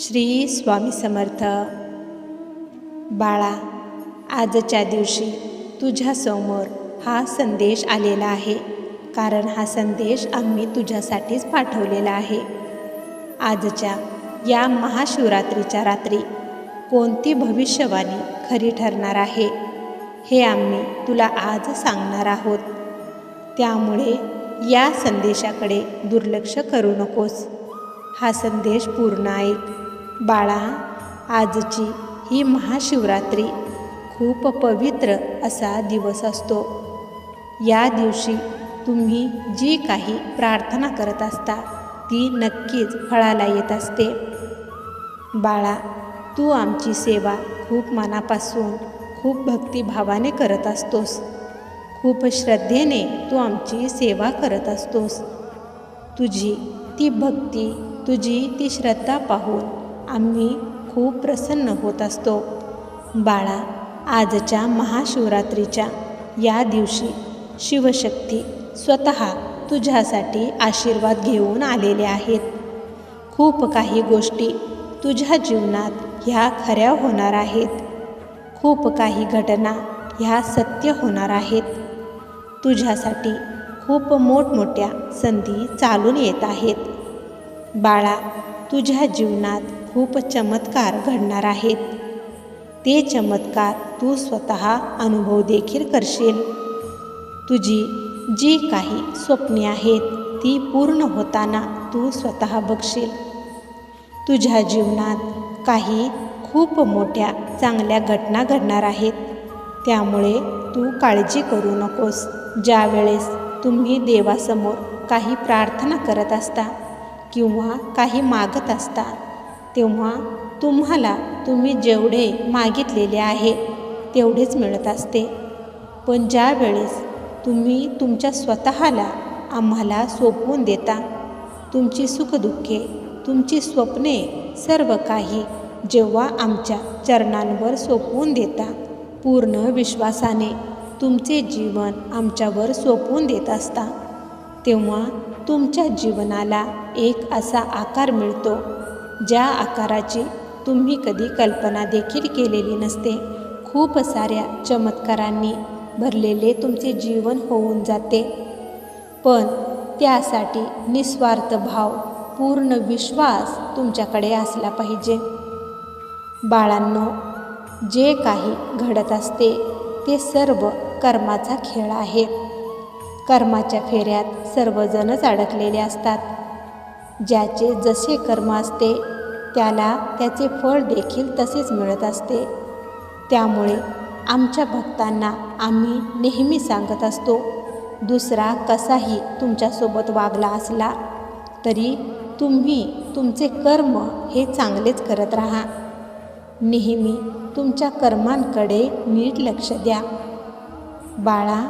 श्री स्वामी समर्थ. बाळा आजच्या दिवशी तुझ्यासमोर हा संदेश आलेला आहे. कारण हा संदेश आम्ही तुझ्यासाठीच पाठवलेला आहे. आजच्या या महाशिवरात्रीच्या रात्री कोणती भविष्यवाणी खरी ठरणार आहे हे आम्ही तुला आज सांगणार आहोत. त्यामुळे या संदेशाकडे दुर्लक्ष करू नकोस. हा संदेश पूर्ण ऐक. बाळा आजची ही महाशिवरात्री खूप पवित्र असा दिवस असतो. या दिवशी तुम्ही जी काही प्रार्थना करत असता ती नक्कीच फळाला येत असते. बाळा तू आमची सेवा खूप मनापासून खूप भक्तिभावाने करत असतोस. खूप श्रद्धेने तू आमची सेवा करत असतोस. तुझी ती भक्ती तुझी ती श्रद्धा पाहून आम्ही खूप प्रसन्न होत असतो. बाळा आजच्या महाशिवरात्रीच्या या दिवशी शिवशक्ती स्वतः तुझ्यासाठी आशीर्वाद घेऊन आलेले आहेत. खूप काही गोष्टी तुझ्या जीवनात ह्या खऱ्या होणार आहेत. खूप काही घटना ह्या सत्य होणार आहेत. तुझ्यासाठी खूप मोठमोठ्या संधी चालून येत आहेत. बाळा तुझ्या जीवनात खूप चमत्कार घडणार आहेत. ते चमत्कार तू स्वतः अनुभव देखील करशील. तुझी जी काही स्वप्ने आहेत ती पूर्ण होताना तू स्वतः बघशील. तुझ्या जीवनात काही खूप मोठ्या चांगल्या घटना घडणार आहेत. त्यामुळे तू काळजी करू नकोस. ज्यावेळेस तुम्ही देवासमोर काही प्रार्थना करत असता किंवा काही मागत असता तेव्हा तुम्हाला तुम्ही जेवढे मागितलेले आहे तेवढेच मिळत असते. पण ज्यावेळेस तुम्ही तुमच्या स्वतःला आम्हाला सोपवून देता तुमची सुखदुःखे तुमची स्वप्ने सर्व काही जेव्हा आमच्या चरणांवर सोपवून देता पूर्ण विश्वासाने तुमचे जीवन आमच्यावर सोपवून देत असता तेव्हा तुमच्या जीवनाला एक असा आकार मिळतो ज्या आकाराची तुम्ही कधी कल्पना देखील केलेली नसते खूप साऱ्या चमत्कारांनी भरलेले तुमचे जीवन होऊन जाते. पण त्यासाठी निस्वार्थ भाव पूर्ण विश्वास तुमच्याकडे असला पाहिजे. बाळांनो जे काही घडत असते ते सर्व कर्माचा खेळ आहे. कर्माच्या फेऱ्यात सर्वजणच अडकलेले असतात. ज्याचे जसे कर्म असते त्याला त्याचे फळ देखील तसेच मिळत असते. त्यामुळे आमच्या भक्तांना आम्ही नेहमी सांगत असतो दुसरा कसाही तुमच्यासोबत वागला असला तरी तुम्ही तुमचे कर्म हे चांगलेच करत राहा. नेहमी तुमच्या कर्मांकडे नीट लक्ष द्या. बाळा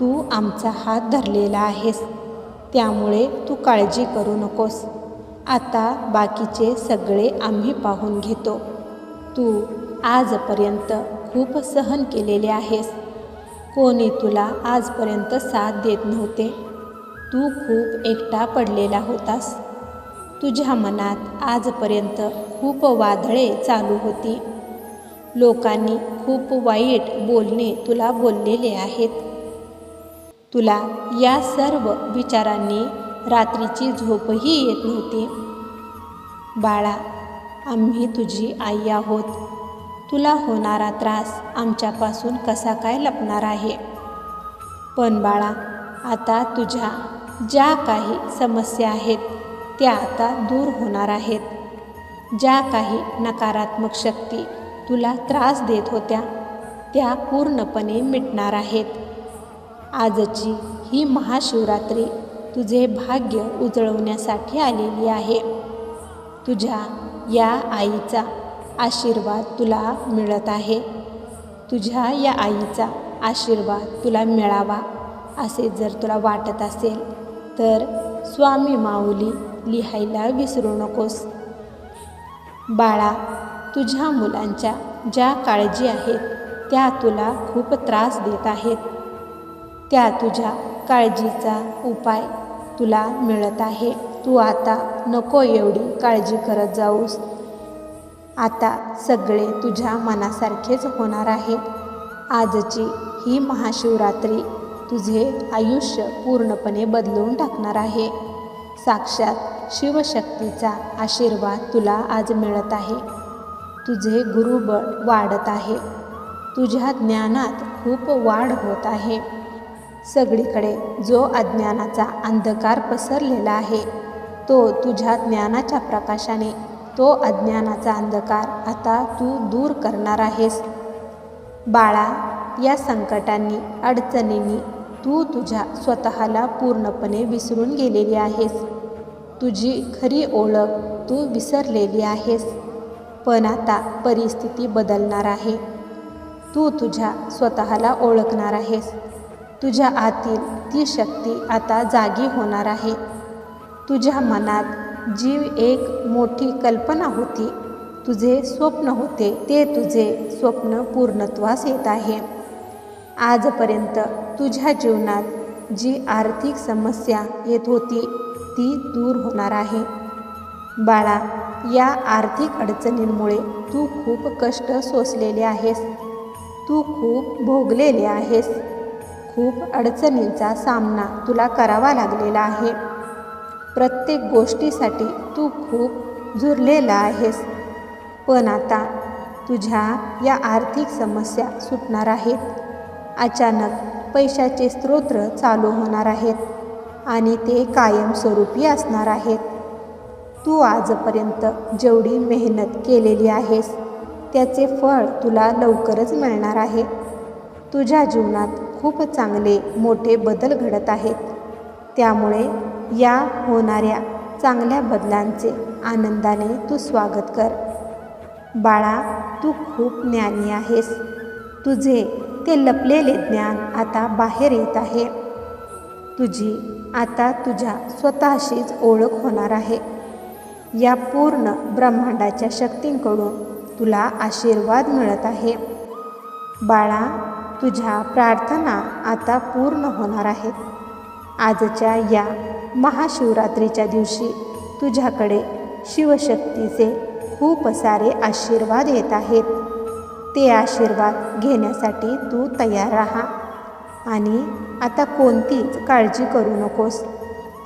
तू आमचा हात धरलेला आहेस. त्यामुळे तू काळजी करू नकोस. आता बाकीचे सगळे आम्ही पाहून घेतो. तू आजपर्यंत खूप सहन केलेले आहेस. कोणी तुला आजपर्यंत साथ देत नव्हते. तू खूप एकटा पडलेला होतास. तुझ्या मनात आजपर्यंत खूप वादळे चालू होती. लोकांनी खूप वाईट बोलणे तुला बोललेले आहेत. तुला या सर्व विचारांनी रात्रीची झोपही येत नव्हती. बाळा आम्ही तुझी आई आहोत. तुला होणारा त्रास आमच्यापासून कसा काय लपणार आहे? पण बाळा आता तुझ्या ज्या काही समस्या आहेत त्या आता दूर होणार आहेत. ज्या काही नकारात्मक शक्ती तुला त्रास देत होत्या त्या पूर्णपणे मिटणार आहेत. आजची ही महाशिवरात्री तुझे भाग्य उजळवण्यासाठी आलेली आहे. तुझ्या या आईचा आशीर्वाद तुला मिळत आहे. तुझ्या या आईचा आशीर्वाद तुला मिळावा असे जर तुला वाटत असेल तर स्वामी माऊली लिहायला विसरू नकोस. बाळा तुझ्या मुलांच्या ज्या काळजी आहेत त्या तुला खूप त्रास देत आहेत. त्या तुझ्या काळजीचा उपाय तुला मिळत आहे. तू आता नको एवढी काळजी करत जाऊस. आता सगळे तुझ्या मनासारखेच होणार आहे. आजची ही महाशिवरात्री तुझे आयुष्य पूर्णपणे बदलून टाकणार आहे. साक्षात शिवशक्तीचा आशीर्वाद तुला आज मिळत आहे. तुझे गुरुबळ वाढत आहे. तुझ्या ज्ञानात खूप वाढ होत आहे. सगळीकडे जो अज्ञानाचा अंधकार पसरलेला आहे तो तुझ्या ज्ञानाच्या प्रकाशाने तो अज्ञानाचा अंधकार आता तू दूर करणार आहेस. बाळा या संकटांनी अडचणींनी तू तुझ्या स्वतःला पूर्णपणे विसरून गेलेली आहेस. तुझी खरी ओळख तू विसरलेली आहेस. पण आता परिस्थिती बदलणार आहे. तू तुझ्या स्वतःला ओळखणार आहेस. तुझ्या आतील ती शक्ती आता जागी होणार आहे. तुझ्या मनात जी एक मोठी कल्पना होती. तुझे स्वप्न होते ते तुझे स्वप्न पूर्णत्वास येत आहे. आजपर्यंत तुझ्या जीवनात जी आर्थिक समस्या येत होती ती दूर होणार आहे. बाळा या आर्थिक अडचणींमुळे तू खूप कष्ट सोसलेले आहेस. तू खूप भोगलेले आहेस. खूप अडचणींचा सामना तुला करावा लागलेला आहे. प्रत्येक गोष्टीसाठी तू खूप झुरलेला आहेस. पण आता तुझ्या या आर्थिक समस्या सुटणार आहेत. अचानक पैशाचे स्रोत्र चालू होणार आहेत आणि ते कायमस्वरूपी असणार आहेत. तू आजपर्यंत जेवढी मेहनत केलेली आहेस त्याचे फळ तुला लवकरच मिळणार आहे. तुझ्या जीवनात खूप चांगले मोठे बदल घडत आहेत. त्यामुळे या होणाऱ्या चांगल्या बदलांचे आनंदाने तू स्वागत कर. बाळा तू खूप ज्ञानी आहेस. तुझे ते लपलेले ज्ञान आता बाहेर येत आहे. तुझी आता तुझ्या स्वतःशीच ओळख होणार आहे. या पूर्ण ब्रह्मांडाच्या शक्तींकडून तुला आशीर्वाद मिळत आहे. बाळा तुझ्या प्रार्थना आता पूर्ण होणार आहेत. आजच्या या महाशिवरात्रीच्या दिवशी तुझ्याकडे शिवशक्तीचे खूप सारे आशीर्वाद येत आहेत. ते आशीर्वाद घेण्यासाठी तू तयार राहा. आणि आता कोणतीच काळजी करू नकोस.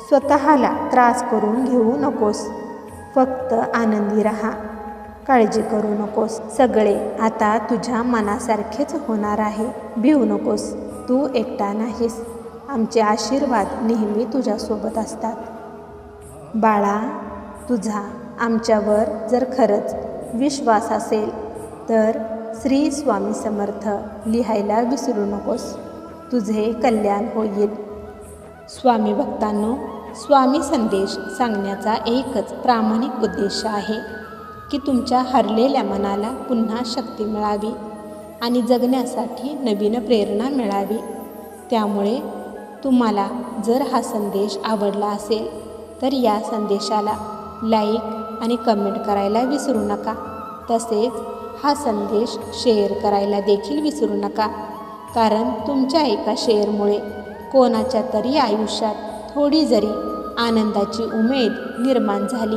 स्वतःला त्रास करून घेऊ नकोस. फक्त आनंदी राहा. काळजी करू नकोस. सगळे आता तुझ्या मनासारखेच होणार आहे. भिवू नकोस. तू एकटा नाहीस. आमचे आशीर्वाद नेहमी तुझ्यासोबत असतात. बाळा तुझा आमच्यावर जर खरंच विश्वास असेल तर श्री स्वामी समर्थ लिहायला विसरू नकोस. तुझे कल्याण होईल. स्वामी भक्तांनो स्वामी संदेश सांगण्याचा एकच प्रामाणिक उद्देश आहे. की तुमच्या हरलेल्या मनाला पुन्हा शक्ती मिळावी आणि जगण्यासाठी नवीन प्रेरणा मिळावी. त्यामुळे तुम्हाला जर हा संदेश आवडला असेल तर या संदेशाला लाईक आणि कमेंट करायला विसरू नका. तसेच हा संदेश शेअर करायला देखील विसरू नका. कारण तुमच्या एका शेअरमुळे कोणाच्या तरी आयुष्यात थोडी जरी आनंदाची उमेद निर्माण झाली